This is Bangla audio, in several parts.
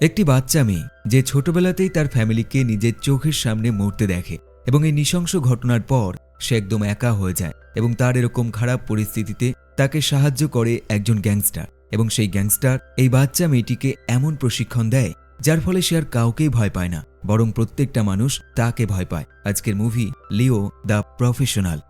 একটি বাচ্চা মেয়ে যে ছোটবেলাতেই তার ফ্যামিলিকে নিজের চোখের সামনে মরতে দেখে এবং এই নৃশংস ঘটনার পর সে একদম একা হয়ে যায় এবং তার এরকম খারাপ পরিস্থিতিতে তাকে সাহায্য করে একজন গ্যাংস্টার এবং সেই গ্যাংস্টার এই বাচ্চা মেয়েটিকে এমন প্রশিক্ষণ দেয় যার ফলে সে আর কাউকেই ভয় পায় না, বরং প্রত্যেকটা মানুষ তাকে ভয় পায়। আজকের movie Leo the Professional.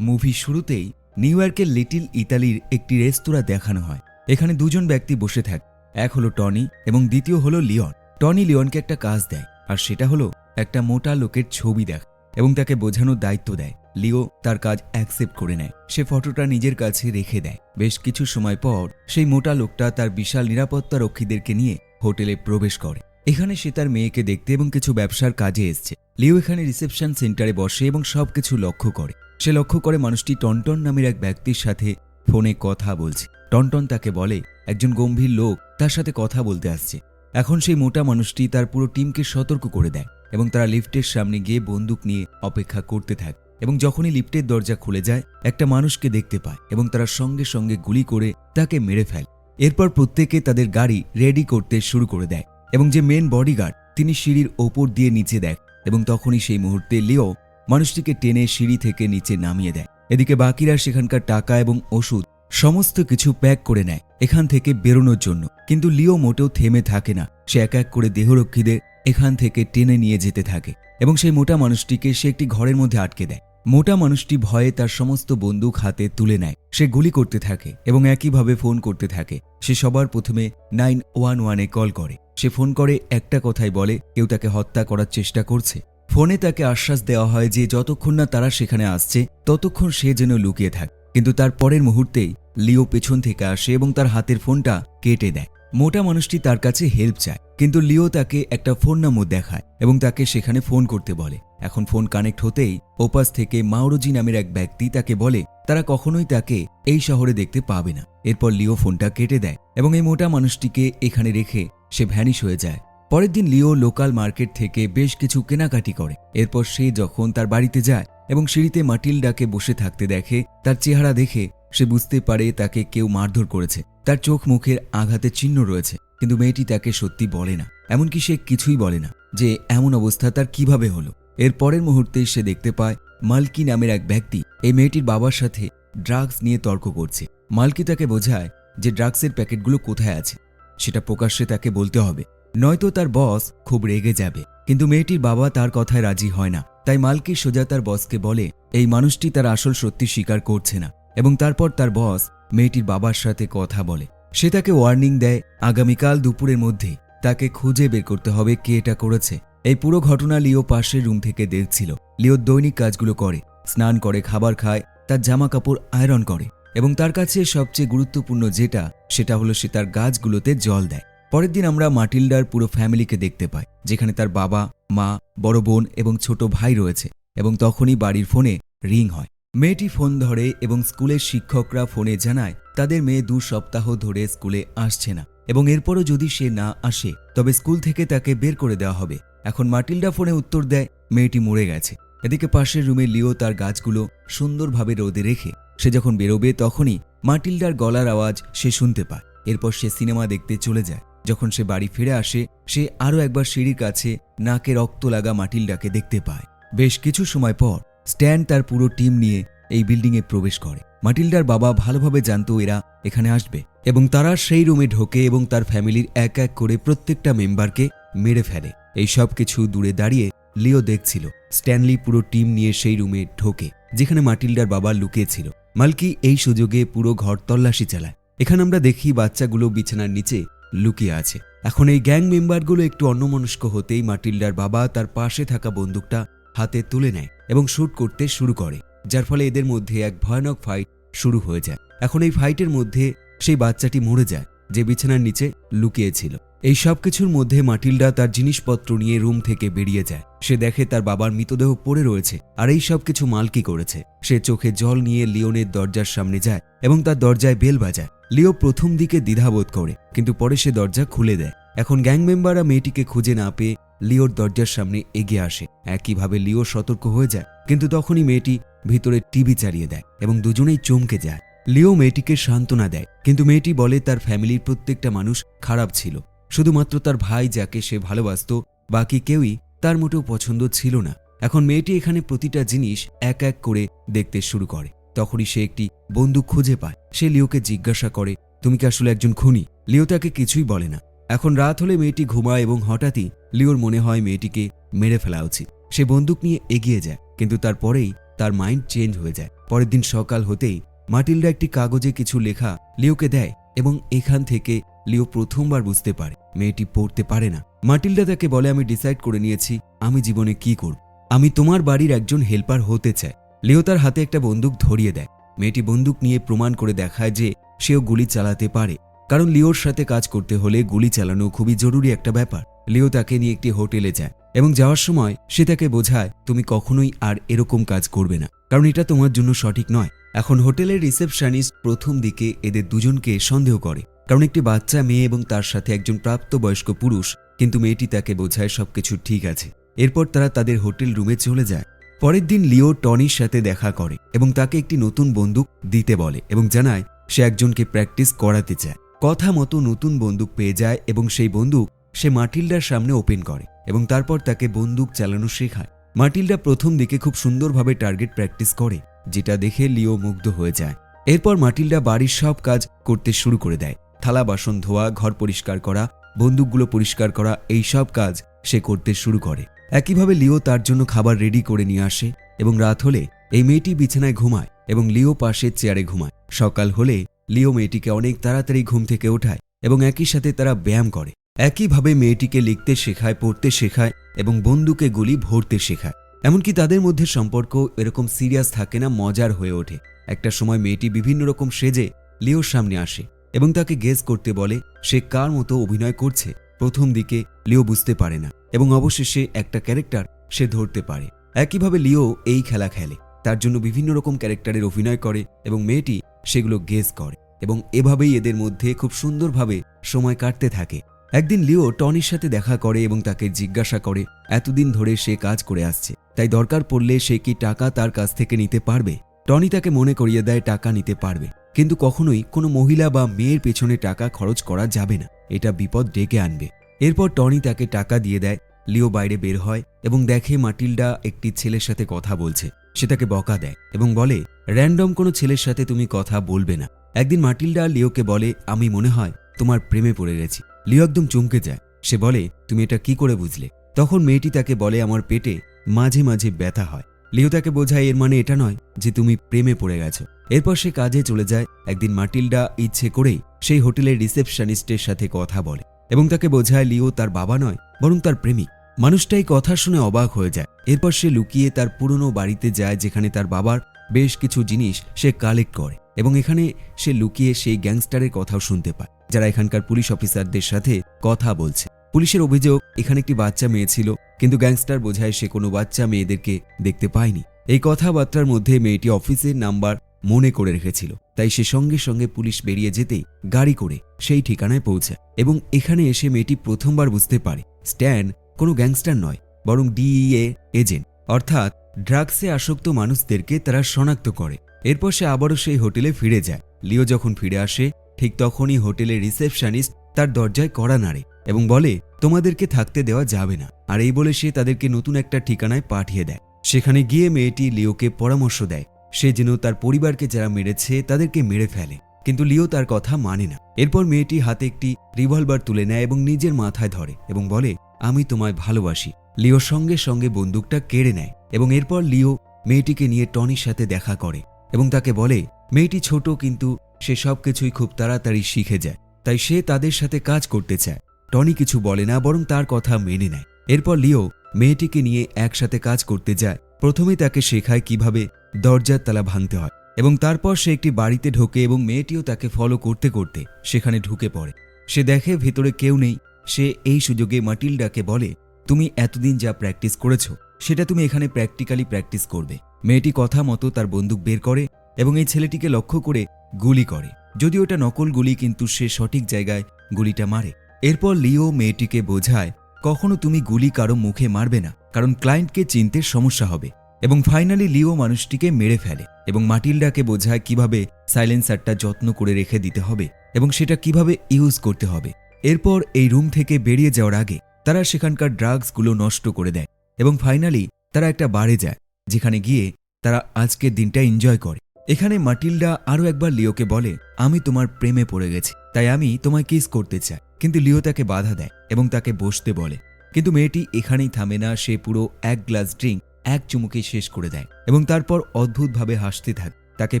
Movie শুরুতেই নিউ ইয়র্কের লিটিল ইতালির একটি রেস্তোরাঁ দেখানো হয়। এখানে দুজন ব্যক্তি বসে থাকে এক হলো টনি এবং দ্বিতীয় হলো লিওন। টনি লিওনকে একটা কাজ দেয়, আর সেটা হলো একটা মোটা লোকের ছবি দেখ এবং তাকে বোঝানোর দায়িত্ব দেয়। লিও তার কাজ অ্যাকসেপ্ট করে নেয়। সে ফটোটা নিজের কাছে রেখে দেয়। বেশ কিছু সময় পর সেই মোটা লোকটা তার বিশাল নিরাপত্তা রক্ষীদেরকে নিয়ে হোটেলে প্রবেশ করে। এখানে সে তার মেয়েকে দেখতে এবং কিছু ব্যবসার কাজে এসছে। লিও এখানে রিসেপশন সেন্টারে বসে এবং সবকিছু লক্ষ্য করে। সে লক্ষ্য করে মানুষটি টনটন নামের এক ব্যক্তির সাথে ফোনে কথা বলছে। টনটন তাকে বলে, একজন গম্ভীর লোক তার সাথে কথা বলতে আসছে। এখন সেই মোটা মানুষটি তার পুরো টিমকে সতর্ক করে দেয় এবং তারা লিফটের সামনে গিয়ে বন্দুক নিয়ে অপেক্ষা করতে থাকে এবং যখনই লিফটের দরজা খুলে যায়, একটা মানুষকে দেখতে পায় এবং তারা সঙ্গে সঙ্গে গুলি করে তাকে মেরে ফেলে। এরপর প্রত্যেকে তাদের গাড়ি রেডি করতে শুরু করে দেয় এবং যে মেন বডিগার্ড তিনি সিঁড়ির ওপর দিয়ে নিচে দেয় এবং তখনই সেই মুহূর্তে লিও মানুষটিকে টেনে সিঁড়ি থেকে নিচে নামিয়ে দেয়। এদিকে বাকিরা সেখানকার টাকা এবং ওষুধ সমস্ত কিছু প্যাক করে নেয়, এখান থেকে বেরোনোর জন্য। কিন্তু লিও মোটেও থেমে থাকে না। সে এক এক করে দেহরক্ষীদের এখান থেকে টেনে নিয়ে যেতে থাকে এবং সেই মোটা মানুষটিকে সে একটি ঘরের মধ্যে আটকে দেয়। মোটা মানুষটি ভয়ে তার সমস্ত বন্দুক হাতে তুলে নেয়। সে গুলি করতে থাকে এবং একইভাবে ফোন করতে থাকে। সে সবার প্রথমে নাইন ওয়ান ওয়ানে কল করে। সে ফোন করে, একটা কথাই বলে, কেউ তাকে হত্যা করার চেষ্টা করছে। ফোনে তাকে আশ্বাস দেওয়া হয় যে যতক্ষণ না তারা সেখানে আসছে, ততক্ষণ সে যেন লুকিয়ে থাকে। কিন্তু তার পরের মুহূর্তেই লিও পেছন থেকে আসে এবং তার হাতের ফোনটা কেটে দেয়। মোটা মানুষটি তার কাছে হেল্প চায়, কিন্তু লিও তাকে একটা ফোন নম্বর দেখায় এবং তাকে সেখানে ফোন করতে বলে। এখন ফোন কানেক্ট হতেই ওপাস থেকে মাওরোজি নামের এক ব্যক্তি তাকে বলে, তারা কখনোই তাকে এই শহরে দেখতে পাবে না। এরপর লিও ফোনটা কেটে দেয় এবং এই মোটা মানুষটিকে এখানে রেখে সে ভ্যানিশ হয়ে যায়। পরের দিন লিও লোকাল মার্কেট থেকে বেশ কিছু কেনাকাটি করে। এরপর সে যখন তার বাড়িতে যায় এবং সিঁড়িতে মাটিলডাকে বসে থাকতে দেখে, তার চেহারা দেখে সে বুঝতে পারে তাকে কেউ মারধর করেছে। তার চোখ মুখের আঘাতের চিহ্ন রয়েছে, কিন্তু মেয়েটি তাকে সত্যি বলে না। এমনকি সে কিছুই বলে না যে এমন অবস্থা তার কীভাবে হলো। এর পরের মুহূর্তে সে দেখতে পায়, মালকি নামের এক ব্যক্তি এই মেয়েটির বাবার সাথে ড্রাগস নিয়ে তর্ক করছে। মালকি তাকে বোঝায় যে ড্রাগসের প্যাকেটগুলো কোথায় আছে। সেটা প্রকাশ্যে তাকে বলতে হবে। নয়তো তার বস খুব রেগে যাবে। কিন্তু মেয়েটির বাবা তার কথায় রাজি হয় না। তাই মালকি সোজা তার বসকে বলে, এই মানুষটি তার আসল সত্যি স্বীকার করছে না। এবং তারপর তার বস মেয়েটির বাবার সাথে কথা বলে। সে তাকে ওয়ার্নিং দেয়, আগামীকাল দুপুরের মধ্যে তাকে খুঁজে বের করতে হবে কে এটা করেছে। এই পুরো ঘটনা লিও পাশের রুম থেকে দেখছিল। লিও দৈনিক কাজগুলো করে, স্নান করে, খাবার খায়, তার জামা কাপড় আয়রন করে এবং তার কাছে সবচেয়ে গুরুত্বপূর্ণ যেটা, সেটা হলো সে তার গাছগুলোতে জল দেয়। পরের দিন আমরা মাটিল্ডার পুরো ফ্যামিলিকে দেখতে পাই, যেখানে তার বাবা, মা, বড় বোন এবং ছোট ভাই রয়েছে এবং তখনই বাড়ির ফোনে রিং হয়। মেয়েটি ফোন ধরে এবং স্কুলের শিক্ষকরা ফোনে জানায়, তাদের মেয়ে দু সপ্তাহ ধরে স্কুলে আসছে না এবং এরপরও যদি সে না আসে, তবে স্কুল থেকে তাকে বের করে দেওয়া হবে। এখন মাটিল্ডা ফোনে উত্তর দেয়, মেয়েটি মরে গেছে। এদিকে পাশের রুমে লিও তার গাছগুলো সুন্দরভাবে রোদে রেখে, সে যখন বেরোবে তখনই মাটিল্ডার গলার আওয়াজ সে শুনতে পায়। এরপর সে সিনেমা দেখতে চলে যায়। যখন সে বাড়ি ফিরে আসে, সে আরও একবার সিঁড়ির কাছে নাকে রক্ত লাগা মাটিল্ডাকে দেখতে পায়। বেশ কিছু সময় পর, স্ট্যান তার পুরো টিম নিয়ে এই বিল্ডিংয়ে প্রবেশ করে। মাটিল্ডার বাবা ভালোভাবে জানতো এরা এখানে আসবে, এবং তারা সেই রুমে ঢোকে এবং তার ফ্যামিলির এক এক করে প্রত্যেকটা মেম্বারকে মেরে ফেলে। এই সব কিছু দূরে দাঁড়িয়ে লিও দেখছিল। স্ট্যানলি পুরো টিম নিয়ে সেই রুমে ঢোকে, যেখানে মাটিল্ডার বাবা লুকিয়েছিল। মালকি এই সুযোগে পুরো ঘর তল্লাশি চালায়। এখানে আমরা দেখি বাচ্চাগুলো বিছানার নিচে লুকিয়ে আছে। এখন এই গ্যাং মেম্বারগুলো একটু অন্যমনস্ক হতেই মাটিল্ডার বাবা তার পাশে থাকা বন্দুকটা হাতে তুলে নেয় এবং শ্যুট করতে শুরু করে, যার ফলে এদের মধ্যে এক ভয়ানক ফাইট শুরু হয়ে যায়। এখন এই ফাইটের মধ্যে সেই বাচ্চাটি মরে যায়, যে বিছানার নিচে লুকিয়েছিল এই সব কিছুর মধ্যে মাটিল্ডা তার জিনিসপত্র নিয়ে রুম থেকে বেরিয়ে যায়। সে দেখে তার বাবার মৃতদেহ পড়ে রয়েছে আর এই সব কিছু মালকি করেছে। সে চোখে জল নিয়ে লিওনের দরজার সামনে যায় এবং তার দরজায় বেল বাজায়। লিও প্রথম দিকে দ্বিধাবোধ করে, কিন্তু পরে সে দরজা খুলে দেয়। এখন গ্যাং মেম্বাররা মেয়েটিকে খুঁজে না পেয়ে লিওর দরজার সামনে এগিয়ে আসে। একইভাবে লিও সতর্ক হয়ে যায়, কিন্তু তখনই মেয়েটি ভিতরে টিভি চালিয়ে দেয় এবং দুজনেই চমকে যায়। লিও মেয়েটিকে সান্ত্বনা দেয়, কিন্তু মেয়েটি বলে তার ফ্যামিলির প্রত্যেকটা মানুষ খারাপ ছিল। শুধুমাত্র তার ভাই যাকে সে ভালোবাসত, বাকি কেউই তার মোটেও পছন্দ ছিল না। এখন মেয়েটি এখানে প্রতিটা জিনিস এক এক করে দেখতে শুরু করে। তখনই সে একটি বন্দুক খুঁজে পায়। সে লিওকে জিজ্ঞাসা করে, তুমি কি আসলে একজন খুনি? লিও তাকে কিছুই বলে না। এখন রাত হলে মেয়েটি ঘুমায় এবং হঠাৎই লিওর মনে হয় মেয়েটিকে মেরে ফেলা উচিত। সে বন্দুক নিয়ে এগিয়ে যায়, কিন্তু তারপরেই তার মাইন্ড চেঞ্জ হয়ে যায়। পরের দিন সকাল হতেই মাটিল্ডা একটি কাগজে কিছু লেখা লিওকে দেয় এবং এখান থেকে লিও প্রথমবার বুঝতে পারে, মেয়েটি পড়তে পারে না। মাটিল্ডা তাকে বলে, আমি ডিসাইড করে নিয়েছি, আমি জীবনে কি করব? আমি তোমার বাড়ির একজন হেল্পার হতে চাই। লিও তার হাতে একটা বন্দুক ধরিয়ে দেয়। মেয়েটি বন্দুক নিয়ে প্রমাণ করে দেখায় যে সেও গুলি চালাতে পারে। কারণ লিওর সাথে কাজ করতে হলে গুলি চালানো খুবই জরুরি একটা ব্যাপার। লিও তাকে নিয়ে একটি হোটেলে যায় এবং যাওয়ার সময় সে তাকে বোঝায়, তুমি কখনোই আর এরকম কাজ করবে না। কারণ এটা তোমার জন্য সঠিক নয়। এখন হোটেলের রিসেপশনিস্ট প্রথম দিকে এদের দুজনকে সন্দেহ করে, কারণ একটি বাচ্চা মেয়ে এবং তার সাথে একজন প্রাপ্তবয়স্ক পুরুষ, কিন্তু মেয়েটি তাকে বোঝায় সবকিছু ঠিক আছে। এরপর তারা তাদের হোটেল রুমে চলে যায়। পরের দিন লিও টনির সাথে দেখা করে এবং তাকে একটি নতুন বন্দুক দিতে বলে এবং জানায় সে একজনকে প্র্যাকটিস করাতে চায়। কথা মতো নতুন বন্দুক পেয়ে যায় এবং সেই বন্দুক সে মাটিল্ডার সামনে ওপেন করে এবং তারপর তাকে বন্দুক চালানো শেখায়। মাটিল্ডা প্রথম দিকে খুব সুন্দরভাবে টার্গেট প্র্যাকটিস করে, যেটা দেখে লিও মুগ্ধ হয়ে যায়। এরপর মাটিল্ডা বাড়ির সব কাজ করতে শুরু করে দেয়। থালা, বাসন ধোয়া, ঘর পরিষ্কার করা, বন্দুকগুলো পরিষ্কার করা, এই সব কাজ সে করতে শুরু করে। একইভাবে লিও তার জন্য খাবার রেডি করে নিয়ে আসে এবং রাত হলে এই মেয়েটি বিছানায় ঘুমায় এবং লিও পাশের চেয়ারে ঘুমায়। সকাল হলে লিও মেয়েটিকে অনেক তাড়াতাড়ি ঘুম থেকে ওঠায় এবং একই সাথে তারা ব্যায়াম করে। একইভাবে মেয়েটিকে লিখতে শেখায়, পড়তে শেখায় এবং বন্দুকে গুলি ভরতে শেখায়। এমনকি তাদের মধ্যে সম্পর্ক এরকম সিরিয়াস থাকে না, মজার হয়ে ওঠে। একটা সময় মেয়েটি বিভিন্ন রকম সেজে লিওর সামনে আসে এবং তাকে গেস করতে বলে, সে কার মতো অভিনয় করছে? প্রথম দিকে লিও বুঝতে পারে না এবং অবশেষে একটা ক্যারেক্টার সে ধরতে পারে। একইভাবে লিও এই খেলা খেলে। তার জন্য বিভিন্ন রকম ক্যারেক্টারের অভিনয় করে এবং মেয়েটি সেগুলো গেস করে এবং এভাবেই এদের মধ্যে খুব সুন্দরভাবে সময় কাটতে থাকে। একদিন লিও টনির সাথে দেখা করে এবং তাকে জিজ্ঞাসা করে, এতদিন ধরে সে কাজ করে আসছে, তাই দরকার পড়লে সে কি টাকা তার কাছ থেকে নিতে পারবে? টনি তাকে মনে করিয়ে দেয়, টাকা নিতে পারবে, কিন্তু কখনোই কোনো মহিলা বা মেয়ের পেছনে টাকা খরচ করা যাবে না, এটা বিপদ ডেকে আনবে। এরপর টনি তাকে টাকা দিয়ে দেয়, লিও বাইরে বের হয় এবং দেখে মাটিল্ডা একটি ছেলের সাথে কথা বলছে। সে তাকে বকা দেয় এবং বলে, র্যান্ডম কোনো ছেলের সাথে তুমি কথা বলবে না। একদিন মাটিল্ডা লিওকে বলে, আমি মনে হয় তোমার প্রেমে পড়ে গেছি। লিও একদম চমকে যায়। সে বলে, তুমি এটা কি করে বুঝলে? তখন মেয়েটি তাকে বলে, আমার পেটে মাঝে মাঝে ব্যথা হয়। লিও তাকে বোঝায়, এর মানে এটা নয় যে তুমি প্রেমে পড়ে গেছো। এরপর সে কাজে চলে যায়। একদিন মাটিল্ডা ইচ্ছে করেই সেই হোটেলের রিসেপশনিস্টের সাথে কথা বলে এবং তাকে বোঝায়, লিও তার বাবা নয়, বরং তার প্রেমিক। মানুষটাই কথা শুনে অবাক হয়ে যায়। এরপর সে লুকিয়ে তার পুরনো বাড়িতে যায়, যেখানে তার বাবার বেশ কিছু জিনিস সে কালেক্ট করে এবং এখানে সে লুকিয়ে সেই গ্যাংস্টারের কথাও শুনতে পায়। যারা এখানকার পুলিশ অফিসারদের সাথে কথা বলছে। পুলিশের অভিযোগ, এখানে একটি বাচ্চা মেয়ে ছিল, কিন্তু গ্যাংস্টার বোঝায় সে কোনো বাচ্চা মেয়েদেরকে দেখতে পায়নি। এই কথাবার্তার মধ্যে মেয়েটি অফিসের নাম্বার মনে করে রেখেছিল। তাই সে সঙ্গে সঙ্গে পুলিশ বেরিয়ে যেতেই গাড়ি করে সেই ঠিকানায় পৌঁছায় এবং এখানে এসে মেয়েটি প্রথমবার বুঝতে পারে, স্ট্যান কোনো গ্যাংস্টার নয়, বরং ডিইএ এজেন্ট। অর্থাৎ ড্রাগসে আসক্ত মানুষদেরকে তারা শনাক্ত করে। এরপর সে আবারও সেই হোটেলে ফিরে যায়। লিও যখন ফিরে আসে ঠিক তখনই হোটেলের রিসেপশনিস্ট তার দরজায় কড়া নাড়ে এবং বলে, তোমাদেরকে থাকতে দেওয়া যাবে না। আর এই বলে সে তাদেরকে নতুন একটা ঠিকানায় পাঠিয়ে দেয়। সেখানে গিয়ে মেয়েটি লিওকে পরামর্শ দেয়। সে যেন তার পরিবারকে যারা মেরেছে তাদেরকে মেরে ফেলে। কিন্তু লিও তার কথা মানে না। এরপর মেয়েটি হাতে একটি রিভলভার তুলে নেয় এবং নিজের মাথায় ধরে এবং বলে, আমি তোমায় ভালোবাসি। লিও সঙ্গে সঙ্গে বন্দুকটা কেড়ে নেয় এবং এরপর লিও মেয়েটিকে নিয়ে টনির সাথে দেখা করে। এবং তাকে বলে, মেয়েটি ছোট, কিন্তু সে সবকিছুই খুব তাড়াতাড়ি শিখে যায়। তাই সে তাদের সাথে কাজ করতে চায়। টনি কিছু বলে না, বরং তার কথা মেনে নেয়। এরপর লিও মেয়েটিকে নিয়ে একসাথে কাজ করতে যায়। প্রথমে তাকে শেখায় কীভাবে দরজার তালা ভাঙতে হয় এবং তারপর সে একটি বাড়িতে ঢোকে এবং মেয়েটিও তাকে ফলো করতে করতে সেখানে ঢুকে পড়ে। সে দেখে ভেতরে কেউ নেই। সে এই সুযোগে মাটিল্ডাকে বলে, তুমি এতদিন যা প্র্যাকটিস করেছ, সেটা তুমি এখানে প্র্যাকটিক্যালি প্র্যাকটিস করবে। মেয়েটি কথা মতো তার বন্দুক বের করে এবং এই ছেলেটিকে লক্ষ্য করে গুলি করে। যদিও এটা নকল গুলি, কিন্তু সে সঠিক জায়গায় গুলিটা মারে। এরপর লিও মেয়েটিকে বোঝায়, কখনো তুমি গুলি কারও মুখে মারবে না, কারণ ক্লায়েন্টকে চিনতে সমস্যা হবে। এবং ফাইনালি লিও মানুষটিকে মেরে ফেলে এবং মাটিল্ডাকে বোঝায় কীভাবে সাইলেন্সারটা যত্ন করে রেখে দিতে হবে এবং সেটা কীভাবে ইউজ করতে হবে। এরপর এই রুম থেকে বেরিয়ে যাওয়ার আগে তারা সেখানকার ড্রাগসগুলো নষ্ট করে দেয় এবং ফাইনালি তারা একটা বারে যায়। যেখানে গিয়ে তারা আজকের দিনটা এনজয় করে। এখানে মাটিল্ডা আরও একবার লিওকে বলে, আমি তোমার প্রেমে পড়ে গেছি, তাই আমি তোমায় কিস করতে চাই। কিন্তু লিও তাকে বাধা দেয় এবং তাকে বসতে বলে। কিন্তু মেয়েটি এখানেই থামে না, সে পুরো এক গ্লাস ড্রিঙ্ক, এক চুমুকে শেষ করে দেয় এবং তারপর অদ্ভুতভাবে হাসতে থাকে। তাকে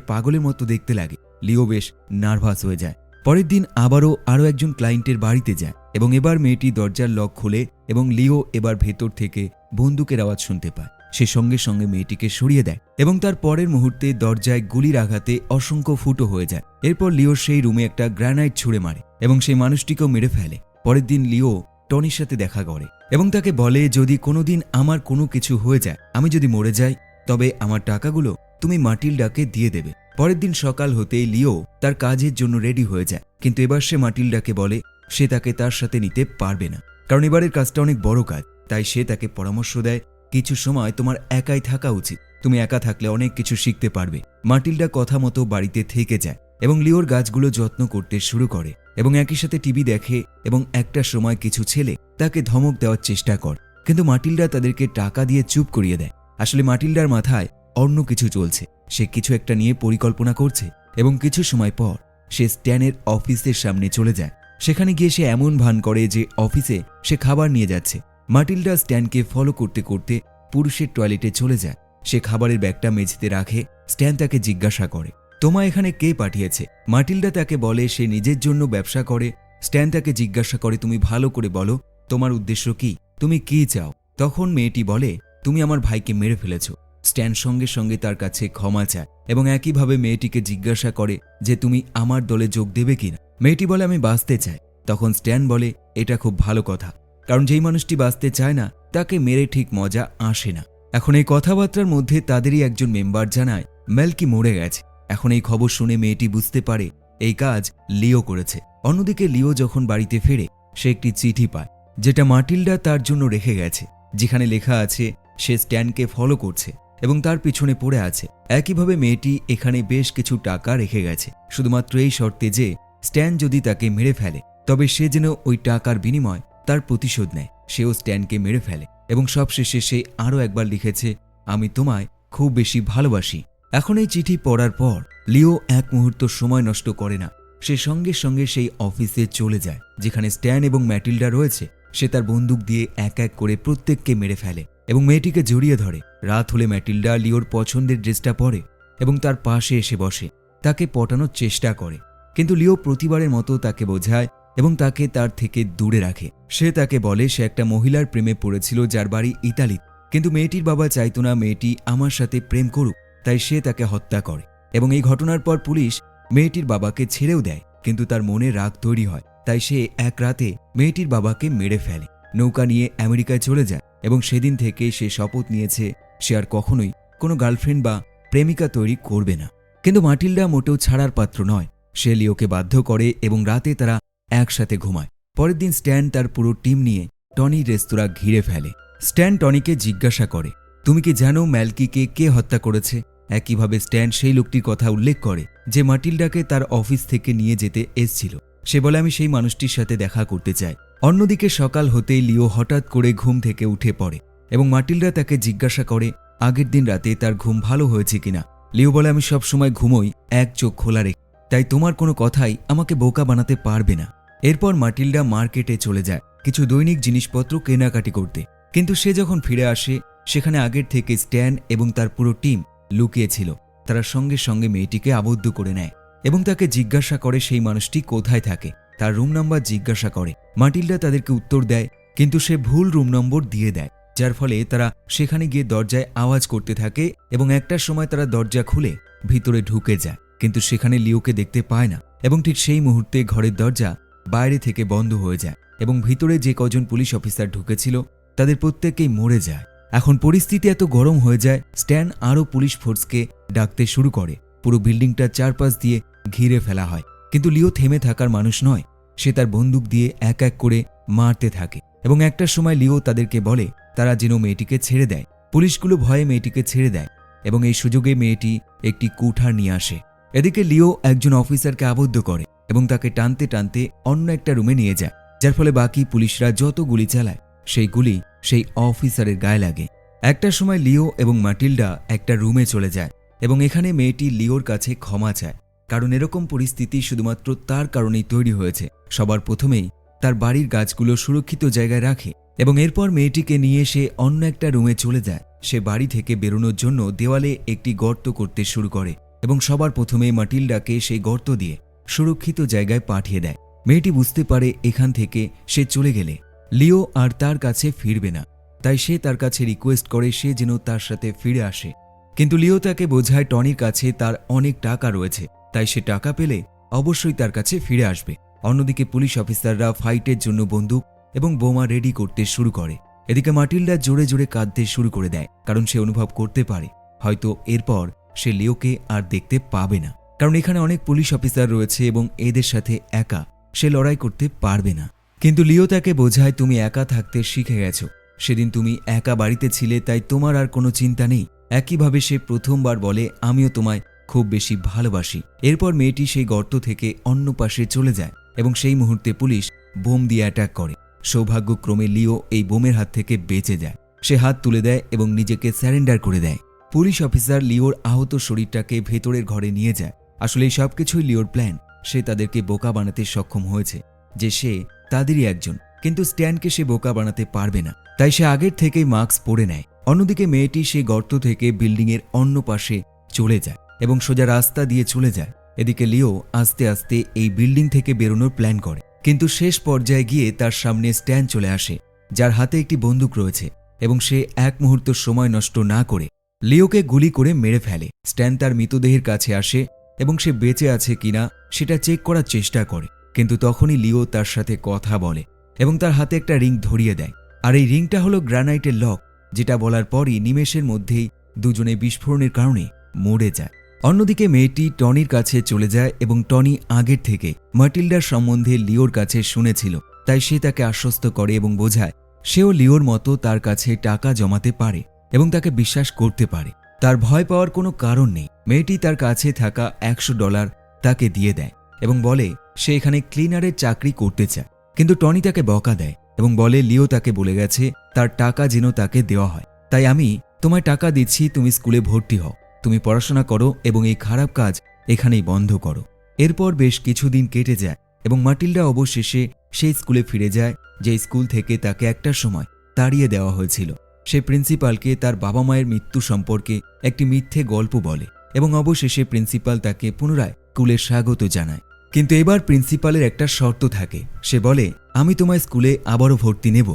পাগলের মতো দেখতে লাগে। লিও বেশ নার্ভাস হয়ে যায়। পরের দিন আবারও আরও একজন ক্লায়েন্টের বাড়িতে যায় এবং এবার মেয়েটি দরজার লক খোলে এবং লিও এবার ভেতর থেকে বন্দুকের আওয়াজ শুনতে পায়। সে সঙ্গে সঙ্গে মেয়েটিকে সরিয়ে দেয় এবং তার পরের মুহূর্তে দরজায় গুলির আঘাতে অসংখ্য ফুটো হয়ে যায়। এরপর লিও সেই রুমে একটা গ্রানাইট ছুঁড়ে মারে এবং সেই মানুষটিকেও মেরে ফেলে। পরের দিন লিও টনির সাথে দেখা করে এবং তাকে বলে, যদি কোনোদিন আমার কোনো কিছু হয়ে যায়, আমি যদি মরে যাই, তবে আমার টাকাগুলো তুমি মাটিলডাকে দিয়ে দেবে। পরের দিন সকাল হতেই লিও তার কাজের জন্য রেডি হয়ে যায়। কিন্তু এবার সে মাটিলডাকে বলে, সে তাকে তার সাথে নিতে পারবে না। কারণ এবারের কাজটা অনেক বড় কাজ, তাই সে তাকে পরামর্শ দেয় কিছু সময় তোমার একাই থাকা উচিত। তুমি একা থাকলে অনেক কিছু শিখতে পারবে। মাটিলডা কথা মতো বাড়িতে থেকে যায় এবং লিওর গাছগুলো যত্ন করতে শুরু করে এবং একই সাথে টিভি দেখে এবং একটা সময় কিছু ছেলে তাকে ধমক দেওয়ার চেষ্টা করে। কিন্তু মাটিলডা তাদেরকে টাকা দিয়ে চুপ করিয়ে দেয়। আসলে মাটিলডার মাথায় অন্য কিছু চলছে। সে কিছু একটা নিয়ে পরিকল্পনা করছে এবং কিছু সময় পর সে স্ট্যানের অফিসের সামনে চলে যায়। সেখানে গিয়ে সে এমন ভান করে যে অফিসে সে খাবার নিয়ে যাচ্ছে। মাটিলডা স্ট্যানকে ফলো করতে করতে পুরুষের টয়লেটে চলে যায়। সে খাবারের ব্যাগটা মেঝেতে রাখে, স্ট্যান তাকে জিজ্ঞাসা করে তোমা এখানে কে পাঠিয়েছে? মাটিলডা তাকে বলে, সে নিজের জন্য ব্যবসা করে। স্ট্যান তাকে জিজ্ঞাসা করে, তুমি ভালো করে বলো, তোমার উদ্দেশ্য কি? তুমি কি চাও? তখন মেয়েটি বলে, তুমি আমার ভাইকে মেরে ফেলেছ। স্ট্যান সঙ্গে সঙ্গে তার কাছে ক্ষমা চায় এবং একইভাবে মেয়েটিকে জিজ্ঞাসা করে যে, তুমি আমার দলে যোগ দেবে কিনা? মেয়েটি বলে, আমি বাঁচতে চাই। তখন স্ট্যান বলে, এটা খুব ভালো কথা। কারণ যেই মানুষটি বাঁচতে চায় না, তাকে মেরে ঠিক মজা আসে না। এখন এই কথাবার্তার মধ্যে তাদেরই একজন মেম্বার জানায়, মেলকি মরে গেছে। এখন এই খবর শুনে মেয়েটি বুঝতে পারে, এই কাজ লিও করেছে। অন্যদিকে লিও যখন বাড়িতে ফেরে, সে একটি চিঠি পায়, যেটা মাটিল্ডা তার জন্য রেখে গেছে, যেখানে লেখা আছে, সে স্ট্যানকে ফলো করছে এবং তার পিছনে পড়ে আছে। একইভাবে মেয়েটি এখানে বেশ কিছু টাকা রেখে গেছে, শুধুমাত্র এই শর্তে যে, স্ট্যান যদি তাকে মেরে ফেলে, তবে সে যেন ওই টাকার বিনিময় তার প্রতিশোধ নেয়। সেও স্ট্যানকে মেরে ফেলে এবং সবশেষে সে আরও একবার লিখেছে, আমি তোমায় খুব বেশি ভালোবাসি। এখন এই চিঠি পড়ার পর লিও এক মুহূর্ত সময় নষ্ট করে না। সে সঙ্গে সঙ্গে সেই অফিসে চলে যায়, যেখানে স্ট্যান এবং ম্যাটিল্ডা রয়েছে। সে তার বন্দুক দিয়ে এক এক করে প্রত্যেককে মেরে ফেলে এবং মেয়েটিকে জড়িয়ে ধরে। রাত হলে ম্যাটিল্ডা লিওর পছন্দের ড্রেসটা পরে এবং তার পাশে এসে বসে। তাকে পটানোর চেষ্টা করে। কিন্তু লিও প্রতিবারের মতো তাকে বোঝায় এবং তাকে তার থেকে দূরে রাখে। সে তাকে বলে, সে একটা মহিলার প্রেমে পড়েছিল যার বাড়ি ইতালি কিন্তু মেয়েটির বাবা চাইতো না মেয়েটি আমার সাথে প্রেম করুক, তাই সে তাকে হত্যা করে। এবং এই ঘটনার পর পুলিশ মেয়েটির বাবাকে ছেড়েও দেয়, কিন্তু তার মনে রাগ তৈরি হয়। তাই সে এক রাতে মেয়েটির বাবাকে মেরে ফেলে, নৌকা নিয়ে আমেরিকায় চলে যায় এবং সেদিন থেকে সে শপথ নিয়েছে সে আর কখনোই কোনো গার্লফ্রেন্ড বা প্রেমিকা তৈরি করবে না। কিন্তু মাটিল্ডা মোটেও ছাড়ার পাত্র নয়। সে লিওকে বাধ্য করে এবং রাতে তারা একসাথে ঘুমায়। পরের দিন স্ট্যান তার পুরো টিম নিয়ে টনি রেস্তোরাঁ ঘিরে ফেলে। স্ট্যান টনিকে জিজ্ঞাসা করে, তুমি কি জানো ম্যালকিকে কে হত্যা করেছে? একইভাবে স্ট্যান সেই লোকটির কথা উল্লেখ করে যে মাটিল্ডাকে তার অফিস থেকে নিয়ে যেতে এসছিল। সে বলে, আমি সেই মানুষটির সাথে দেখা করতে চাই। অন্যদিকে সকাল হতেই লিও হঠাৎ করে ঘুম থেকে উঠে পড়ে এবং মাটিল্ডা তাকে জিজ্ঞাসা করে, আগের দিন রাতে তার ঘুম ভালো হয়েছে কিনা লিও বলে, আমি সবসময় ঘুমোই, এক চোখ খোলা রেখে। তাই তোমার কোনো কথাই আমাকে বোকা বানাতে পারবে না। এরপর মাটিল্ডা মার্কেটে চলে যায় কিছু দৈনিক জিনিসপত্র কেনাকাটি করতে। কিন্তু সে যখন ফিরে আসে, সেখানে আগের থেকে স্ট্যান এবং তার পুরো টিম লুকিয়েছিল। তারা সঙ্গে সঙ্গে মেয়েটিকে আবদ্ধ করে নেয় এবং তাকে জিজ্ঞাসা করে সেই মানুষটি কোথায় থাকে। তার রুম নাম্বার জিজ্ঞাসা করে। মাটিল্ডা তাদেরকে উত্তর দেয়, কিন্তু সে ভুল রুম নম্বর দিয়ে দেয়, যার ফলে তারা সেখানে গিয়ে দরজায় আওয়াজ করতে থাকে এবং একটার সময় তারা দরজা খুলে ভিতরে ঢুকে যায়, কিন্তু সেখানে লিওকে দেখতে পায় না। এবং ঠিক সেই মুহূর্তে ঘরের দরজা বাইরে থেকে বন্ধ হয়ে যায় এবং ভিতরে যে কজন পুলিশ অফিসার ঢুকেছিল, তাদের প্রত্যেকেই মরে যায়। এখন পরিস্থিতি এত গরম হয়ে যায়, স্ট্যান আরও পুলিশ ফোর্সকে ডাকতে শুরু করে। পুরো বিল্ডিংটা চারপাশ দিয়ে ঘিরে ফেলা হয়। কিন্তু লিও থেমে থাকার মানুষ নয়। সে তার বন্দুক দিয়ে এক এক করে মারতে থাকে এবং একটা সময় লিও তাদেরকে বলে, তারা যেন মেয়েটিকে ছেড়ে দেয়। পুলিশগুলো ভয়ে মেয়েটিকে ছেড়ে দেয় এবং এই সুযোগে মেয়েটি একটি কুঠার নিয়ে আসে। এদিকে লিও একজন অফিসারকে আবদ্ধ করে। এবং তাকে টানতে টানতে অন্য একটা রুমে নিয়ে যায়, যার ফলে বাকি পুলিশরা যত গুলি চালায়, সেই গুলি সেই অফিসারের গায়ে লাগে। একটা সময় লিও এবং মাটিল্ডা একটা রুমে চলে যায় এবং এখানে মেয়েটি লিওর কাছে ক্ষমা চায়, কারণ এরকম পরিস্থিতি শুধুমাত্র তার কারণেই তৈরি হয়েছে। সবার প্রথমেই তার বাড়ির গাছগুলো সুরক্ষিত জায়গায় রাখে এবং এরপর মেয়েটিকে নিয়ে সে অন্য একটা রুমে চলে যায়। সে বাড়ি থেকে বেরোনোর জন্য দেওয়ালে একটি গর্ত করতে শুরু করে এবং সবার প্রথমে মাটিল্ডাকে সেই গর্ত দিয়ে সুরক্ষিত জায়গায় পাঠিয়ে দেয়। মেয়েটি বুঝতে পারে এখান থেকে সে চলে গেলে। লিও আর তার কাছে ফিরবে না। তাই সে তার কাছে রিকোয়েস্ট করে সে যেন তার সাথে ফিরে আসে। কিন্তু লিও তাকে বোঝায় টনির কাছে তার অনেক টাকা রয়েছে। তাই সে টাকা পেলে অবশ্যই তার কাছে ফিরে আসবে। অন্যদিকে পুলিশ অফিসাররা ফাইটের জন্য বন্দুক এবং বোমা রেডি করতে শুরু করে। এদিকে মাটিল্ডা জোরে জোরে কাঁদতে শুরু করে দেয়, কারণ সে অনুভব করতে পারে। হয়তো এরপর সে লিওকে আর দেখতে পাবে না। কারণ এখানে অনেক পুলিশ অফিসার রয়েছে এবং এদের সাথে একা। সে লড়াই করতে পারবে না। কিন্তু লিও তাকে বোঝায়, তুমি একা থাকতে শিখে গেছো। সেদিন তুমি একা বাড়িতে ছিলে, তাই তোমার আর কোনো চিন্তা নেই। একইভাবে সে প্রথমবার বলে, আমিও তোমায় খুব বেশি ভালোবাসি। এরপর মেয়েটি সেই গর্ত থেকে অন্য পাশে চলে যায় এবং সেই মুহূর্তে পুলিশ বোম দিয়ে অ্যাটাক করে। সৌভাগ্যক্রমে লিও এই বোমের হাত থেকে বেঁচে যায়। সে হাত তুলে দেয় এবং নিজেকে স্যারেন্ডার করে দেয়। পুলিশ অফিসার লিওর আহত শরীরটাকে ভেতরের ঘরে নিয়ে যায়। আসলে এই সবকিছুই লিওর প্ল্যান। সে তাদেরকে বোকা বানাতে সক্ষম হয়েছে, যে সে তাদেরই একজন। কিন্তু স্ট্যানকে সে বোকা বানাতে পারবে না। তাই সে আগের থেকেই মাস্ক পরে নেয়। অন্যদিকে মেয়েটি সেই গর্ত থেকে বিল্ডিংয়ের অন্য পাশে চলে যায় এবং সোজা রাস্তা দিয়ে চলে যায়। এদিকে লিও আস্তে আস্তে এই বিল্ডিং থেকে বেরোনোর প্ল্যান করে। কিন্তু শেষ পর্যায়ে গিয়ে তার সামনে স্ট্যান চলে আসে, যার হাতে একটি বন্দুক রয়েছে এবং সে এক মুহূর্ত সময় নষ্ট না করে লিওকে গুলি করে মেরে ফেলে। স্ট্যান তার মৃতদেহের কাছে আসে এবং সে বেঁচে আছে কিনা সেটা চেক করার চেষ্টা করে। কিন্তু তখনই লিও তার সাথে কথা বলে এবং তার হাতে একটা রিং ধরিয়ে দেয়। আর এই রিংটা হলো গ্রানাইটের লক, যেটা বলার পরই নিমেষের মধ্যেই দুজনে বিস্ফোরণের কারণে মরে যায়। অন্যদিকে মেয়েটি টনির কাছে চলে যায় এবং টনি আগের থেকে মার্টিল্ডার সম্বন্ধে লিওর কাছে শুনেছিল, তাই সে তাকে আশ্বস্ত করে এবং বোঝায়, সেও লিওর মতো তার কাছে টাকা জমাতে পারে এবং তাকে বিশ্বাস করতে পারে। তার ভয় পাওয়ার কোনো কারণ নেই। মেয়েটি তার কাছে থাকা একশো ডলার তাকে দিয়ে দেয় এবং বলে, সে এখানে ক্লিনারের চাকরি করতে চায়। কিন্তু টনি তাকে বকা দেয় এবং বলে, লিও তাকে বলে গেছে, তার টাকা যেন তাকে দেওয়া হয়। তাই আমি তোমায় টাকা দিচ্ছি, তুমি স্কুলে ভর্তি হও। তুমি পড়াশোনা করো এবং এই খারাপ কাজ এখানেই বন্ধ করো। এরপর বেশ কিছুদিন কেটে যায় এবং মাটিল্ডা অবশেষে সেই স্কুলে ফিরে যায় যে স্কুল থেকে তাকে একটা সময় তাড়িয়ে দেওয়া হয়েছিল। সে প্রিন্সিপালকে তার বাবা মায়ের মৃত্যু সম্পর্কে একটি মিথ্যে গল্প বলে এবং অবশেষে প্রিন্সিপাল তাকে পুনরায় স্কুলে স্বাগত জানায়। কিন্তু এবার প্রিন্সিপালের একটা শর্ত থাকে। সে বলে, আমি তোমায় স্কুলে আবারও ভর্তি নেব,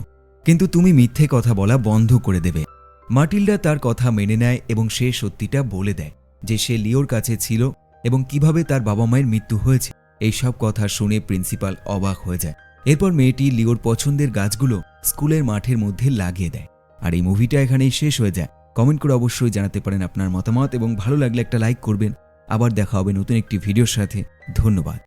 কিন্তু তুমি মিথ্যে কথা বলা বন্ধ করে দেবে। মাটিল্ডা তার কথা মেনে নেয় এবং সে সত্যিটা বলে দেয়, যে সে লিওর কাছে ছিল এবং কীভাবে তার বাবা মায়ের মৃত্যু হয়েছে। এই সব কথা শুনে প্রিন্সিপাল অবাক হয়ে যায়। এরপর মেয়েটি লিওর পছন্দের গাছগুলো স্কুলের মাঠের মধ্যে লাগিয়ে দেয়। আর এই মুভিটা এখানেই শেষ হয়ে যায়। কমেন্ট করে অবশ্যই জানাতে পারেন আপনার মতামত এবং ভালো লাগলে একটা লাইক করবেন। আবার দেখা হবে নতুন একটি ভিডিওর সাথে। ধন্যবাদ।